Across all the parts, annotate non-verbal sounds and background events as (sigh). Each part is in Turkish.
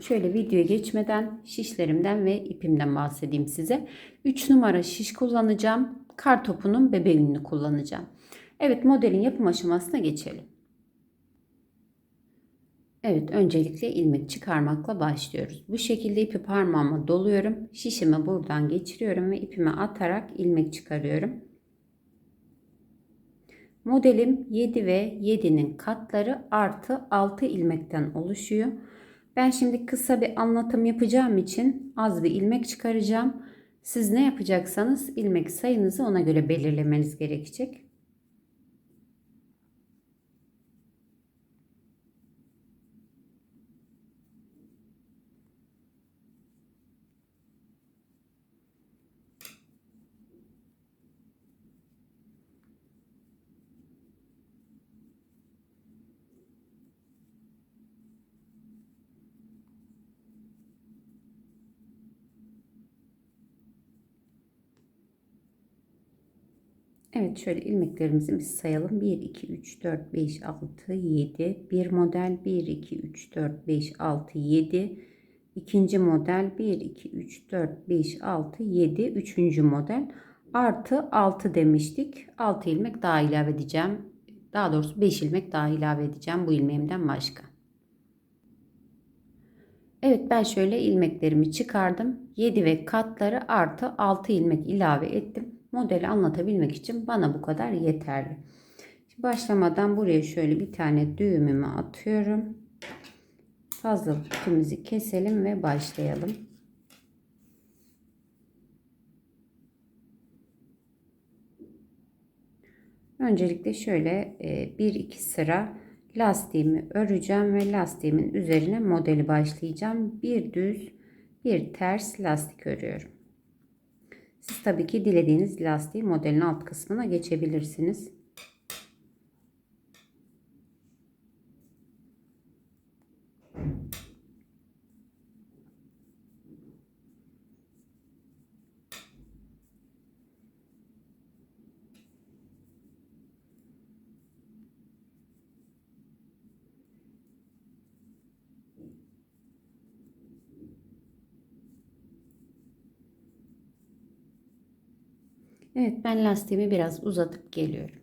Şöyle videoya geçmeden şişlerimden ve ipimden bahsedeyim size. 3 numara şiş kullanacağım. Kar topunun bebe ününü kullanacağım. Evet modelin yapım aşamasına geçelim. Evet öncelikle ilmek çıkarmakla başlıyoruz. Bu şekilde ipi parmağıma doluyorum. Şişimi buradan geçiriyorum ve ipimi atarak ilmek çıkarıyorum. Modelim 7 ve 7'nin katları artı 6 ilmekten oluşuyor. Ben şimdi kısa bir anlatım yapacağım için az bir ilmek çıkaracağım. Siz ne yapacaksanız ilmek sayınızı ona göre belirlemeniz gerekecek. Evet şöyle ilmeklerimizi biz sayalım. 1, 2, 3, 4, 5, 6, 7. Bir model 1, 2, 3, 4, 5, 6, 7. İkinci model 1, 2, 3, 4, 5, 6, 7. Üçüncü model artı 6 demiştik. 6 ilmek daha ilave edeceğim. Daha doğrusu 5 ilmek daha ilave edeceğim bu ilmeğimden başka. Evet ben şöyle ilmeklerimi çıkardım. 7 ve katları artı 6 ilmek ilave ettim modeli anlatabilmek için bana bu kadar yeterli. Şimdi başlamadan buraya şöyle bir tane düğümümü atıyorum. Fazla ipimizi keselim ve başlayalım. Öncelikle şöyle e, bir iki sıra lastiğimi öreceğim ve lastiğimin üzerine modeli başlayacağım. Bir düz bir ters lastik örüyorum. Siz tabii ki dilediğiniz lastiği modelin alt kısmına geçebilirsiniz. Evet ben lastiğimi biraz uzatıp geliyorum.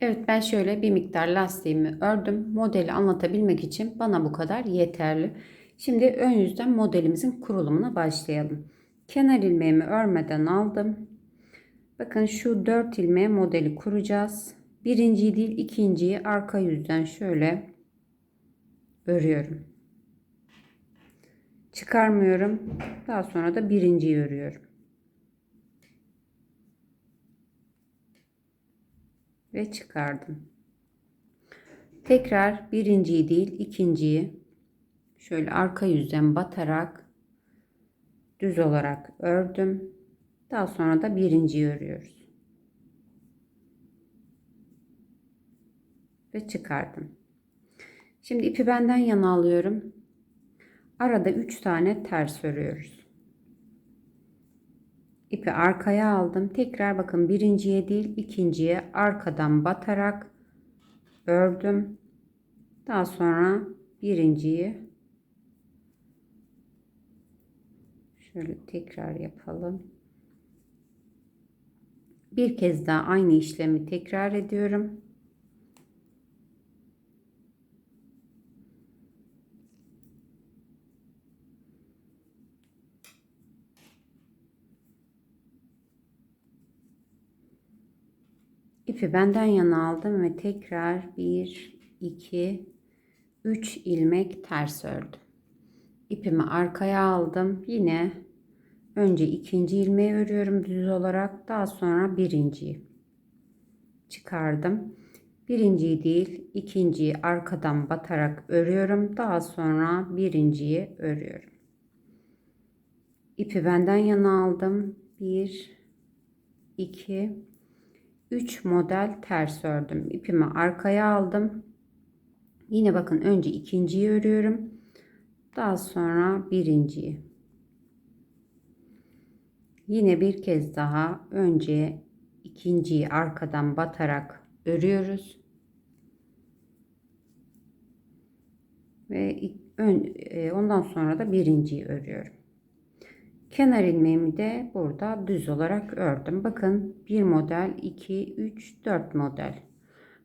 Evet ben şöyle bir miktar lastiğimi ördüm. Modeli anlatabilmek için bana bu kadar yeterli. Şimdi ön yüzden modelimizin kurulumuna başlayalım. Kenar ilmeğimi örmeden aldım. Bakın şu 4 ilmeğe modeli kuracağız. Birinciyi değil ikinciyi arka yüzden şöyle örüyorum. Çıkarmıyorum. Daha sonra da birinciyi örüyorum. Ve çıkardım. Tekrar birinciyi değil ikinciyi şöyle arka yüzden batarak düz olarak ördüm. Daha sonra da birinciyi örüyoruz. Ve çıkardım. Şimdi ipi benden yana alıyorum. Arada 3 tane ters örüyoruz ipi arkaya aldım. Tekrar bakın birinciye değil ikinciye arkadan batarak ördüm. Daha sonra birinciyi şöyle tekrar yapalım. Bir kez daha aynı işlemi tekrar ediyorum. İpi benden yana aldım ve tekrar 1, 2, 3 ilmek ters ördüm. İpimi arkaya aldım. Yine önce ikinci ilmeği örüyorum düz olarak. Daha sonra birinciyi çıkardım. Birinciyi değil ikinciyi arkadan batarak örüyorum. Daha sonra birinciyi örüyorum. İpi benden yana aldım. 1 2 3 model ters ördüm. İpimi arkaya aldım. Yine bakın önce ikinciyi örüyorum. Daha sonra birinciyi. Yine bir kez daha önce ikinciyi arkadan batarak örüyoruz. Ve ön, e, ondan sonra da birinciyi örüyorum. Kenar ilmeğimi de burada düz olarak ördüm. Bakın bir model, 2, 3, 4 model.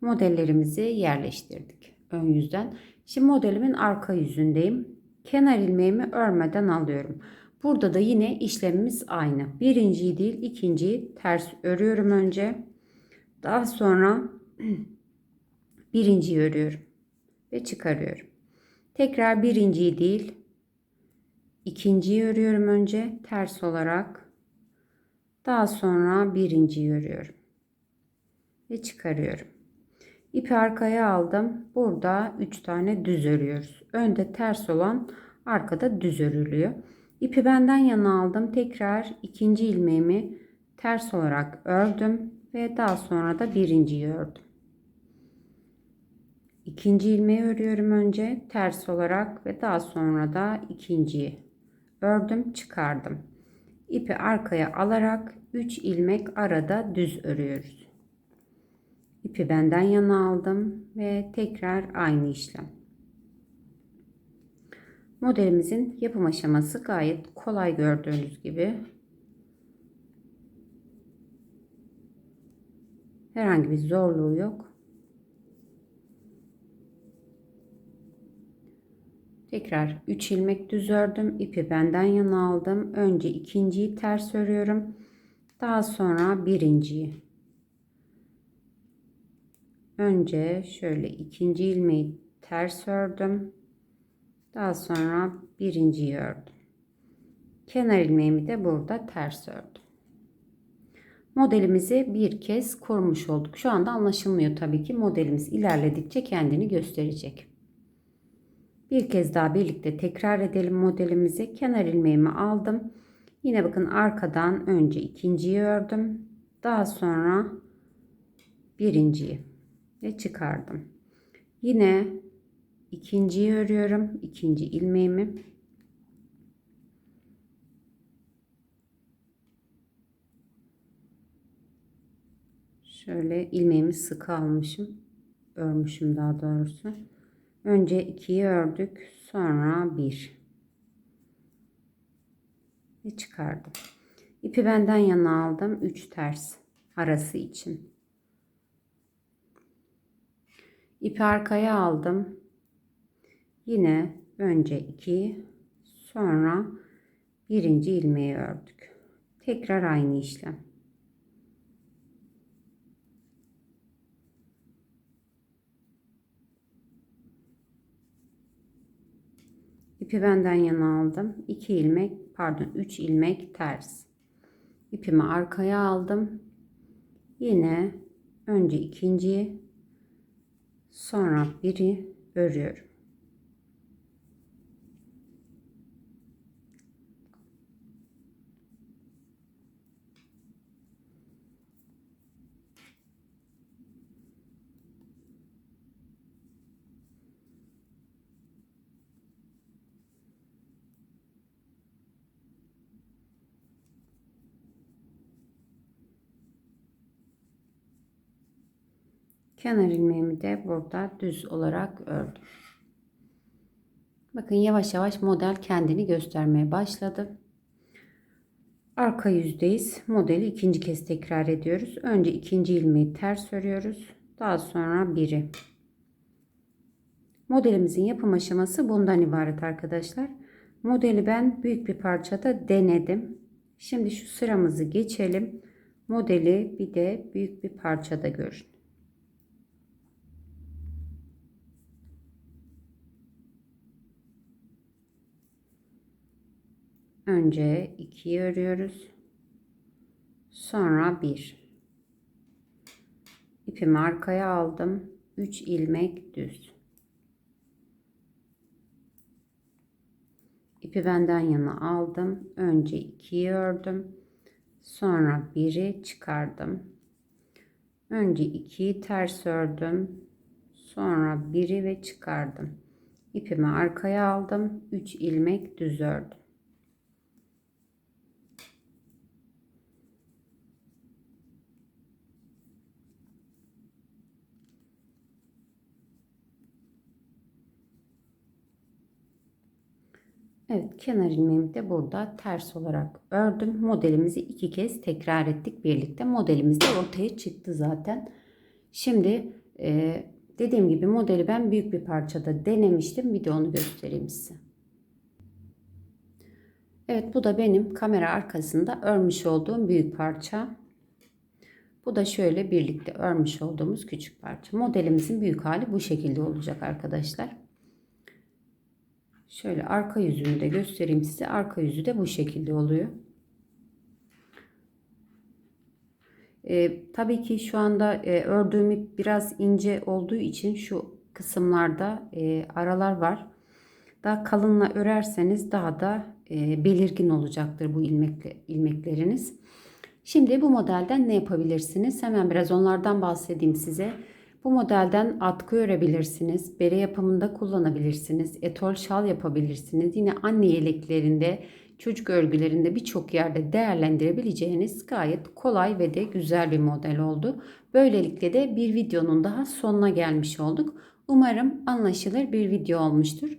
Modellerimizi yerleştirdik ön yüzden. Şimdi modelimin arka yüzündeyim. Kenar ilmeğimi örmeden alıyorum. Burada da yine işlemimiz aynı. Birinciyi değil ikinciyi ters örüyorum önce. Daha sonra (clears throat) birinciyi örüyorum ve çıkarıyorum. Tekrar birinciyi değil ikinciyi örüyorum önce ters olarak. Daha sonra birinciyi örüyorum ve çıkarıyorum. İpi arkaya aldım. Burada 3 tane düz örüyoruz. Önde ters olan arkada düz örülüyor. İpi benden yana aldım. Tekrar ikinci ilmeğimi ters olarak ördüm ve daha sonra da birinciyi ördüm. İkinci ilmeği örüyorum önce ters olarak ve daha sonra da ikinciyi ördüm çıkardım. İpi arkaya alarak 3 ilmek arada düz örüyoruz. İpi benden yana aldım ve tekrar aynı işlem. Modelimizin yapım aşaması gayet kolay gördüğünüz gibi. Herhangi bir zorluğu yok. Tekrar 3 ilmek düz ördüm. İpi benden yana aldım. Önce ikinciyi ters örüyorum. Daha sonra birinciyi. Önce şöyle ikinci ilmeği ters ördüm. Daha sonra birinciyi ördüm. Kenar ilmeğimi de burada ters ördüm. Modelimizi bir kez kurmuş olduk. Şu anda anlaşılmıyor tabii ki. Modelimiz ilerledikçe kendini gösterecek. Bir kez daha birlikte tekrar edelim modelimizi. Kenar ilmeğimi aldım. Yine bakın arkadan önce ikinciyi ördüm. Daha sonra birinciyi ve çıkardım. Yine ikinciyi örüyorum. ikinci ilmeğimi. Şöyle ilmeğimi sık almışım. Örmüşüm daha doğrusu. Önce ikiyi ördük. Sonra bir. Ve çıkardım. İpi benden yana aldım. Üç ters arası için. İpi arkaya aldım. Yine önce iki, sonra birinci ilmeği ördük. Tekrar aynı işlem. İpi benden yana aldım. 2 ilmek, pardon 3 ilmek ters. İpimi arkaya aldım. Yine önce ikinciyi Sonra biri örüyorum. Kenar ilmeğimi de burada düz olarak ördüm. Bakın yavaş yavaş model kendini göstermeye başladı. Arka yüzdeyiz. Modeli ikinci kez tekrar ediyoruz. Önce ikinci ilmeği ters örüyoruz. Daha sonra biri. Modelimizin yapım aşaması bundan ibaret arkadaşlar. Modeli ben büyük bir parçada denedim. Şimdi şu sıramızı geçelim. Modeli bir de büyük bir parçada görün. Önce 2'yi örüyoruz. Sonra 1. İpimi arkaya aldım. 3 ilmek düz. İpi benden yana aldım. Önce ikiyi ördüm. Sonra biri çıkardım. Önce ikiyi ters ördüm. Sonra biri ve çıkardım. İpimi arkaya aldım. 3 ilmek düz ördüm. Evet kenar ilmeğimi de burada ters olarak ördüm. Modelimizi iki kez tekrar ettik birlikte. Modelimiz de ortaya çıktı zaten. Şimdi e, dediğim gibi modeli ben büyük bir parçada denemiştim. Bir de onu göstereyim size. Evet bu da benim kamera arkasında örmüş olduğum büyük parça. Bu da şöyle birlikte örmüş olduğumuz küçük parça. Modelimizin büyük hali bu şekilde olacak arkadaşlar. Şöyle arka yüzünü de göstereyim size. Arka yüzü de bu şekilde oluyor. Ee, tabii ki şu anda e, ördüğüm ip biraz ince olduğu için şu kısımlarda e, aralar var. Daha kalınla örerseniz daha da e, belirgin olacaktır bu ilmekle, ilmekleriniz. Şimdi bu modelden ne yapabilirsiniz? Hemen biraz onlardan bahsedeyim size. Bu modelden atkı örebilirsiniz. Bere yapımında kullanabilirsiniz. Etol şal yapabilirsiniz. Yine anne yeleklerinde, çocuk örgülerinde birçok yerde değerlendirebileceğiniz gayet kolay ve de güzel bir model oldu. Böylelikle de bir videonun daha sonuna gelmiş olduk. Umarım anlaşılır bir video olmuştur.